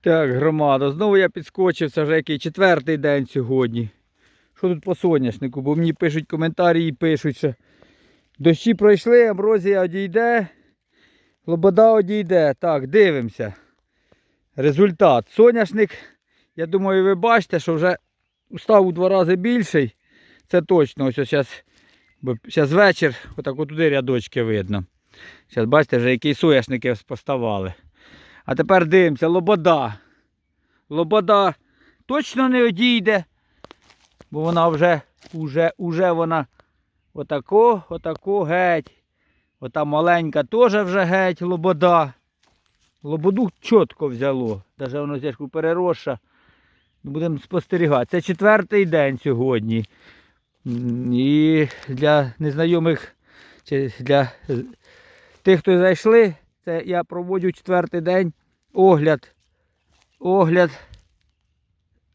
Так, громада, знову я підскочив, це вже який четвертий день сьогодні. Що тут по соняшнику? Бо мені пишуть коментарі і пишуть, що дощі пройшли, амброзія одійде, лобода одійде. Так, дивимося. Результат. Соняшник, я думаю, ви бачите, що вже став у два рази більший. Це точно. Ось зараз, зараз вечір, отак отуди рядочки видно. Зараз бачите, вже які соняшники поставали. А тепер дивимося, лобода. Лобода точно не одійде, бо вона вже, уже, уже вона отако, отако геть. Ота маленька теж вже геть лобода. Лободу чітко взяло. Навіть воно зяжку переросша. Ну, Будемо спостерігати. Це четвертий день сьогодні. І для незнайомих чи для тих, хто зайшли, це я проводжу четвертий день огляд. Огляд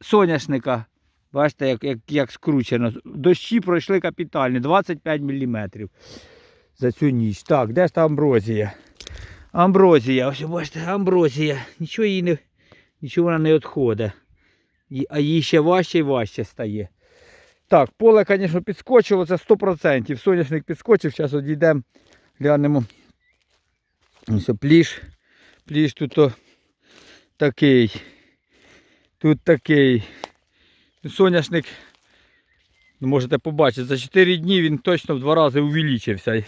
соняшника. Бачите, як, як, як скручено. Дощі пройшли капітальні, 25 мм за цю ніч. Так, де ж та амброзія? Амброзія, ось бачите, амброзія. Нічого їй не, нічого вона не відходить. А їй ще важче і важче стає. Так, поле, звісно, підскочило, це 100%. Соняшник підскочив, зараз одійдемо, глянемо. Ось о, пліш. Пліш тут такий. Тут такий. Соняшник, ну, можете побачити, за 4 дні він точно в два рази увеличився.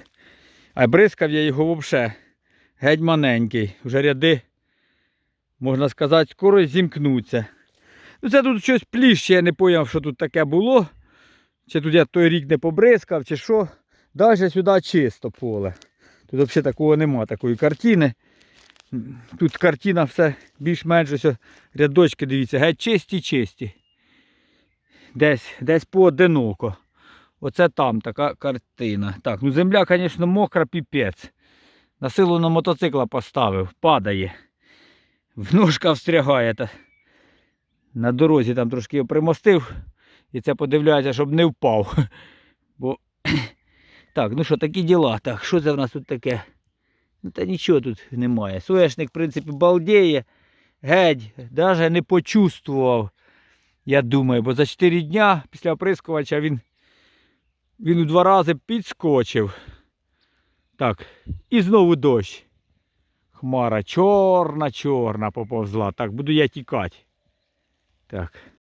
А бризкав я його взагалі геть маненький. Вже ряди, можна сказати, скоро зімкнуться. Ну це тут щось пліще, я не зрозумів, що тут таке було. Чи тут я той рік не побризкав, чи що. Навіть сюди чисто поле. Тут взагалі такого нема, такої картини. Тут картина все більш-менш ось рядочки, дивіться, геть чисті, чисті. Десь, десь поодиноко. Оце там така картина. Так, ну земля, звісно, мокра піпець. На силу на мотоцикла поставив, падає. В ножка встрягає. Та... На дорозі там трошки його примостив. І це подивляється, щоб не впав. Бо так, ну що, такі діла. Так, що це в нас тут таке? Ну та нічого тут немає. Соняшник, в принципі, балдіє. Геть, навіть не почувствував. Я думаю, бо за 4 дня після оприскувача він, він у два рази підскочив. Так, і знову дощ. Хмара чорна, чорна поповзла. Так, буду я тікати. Так.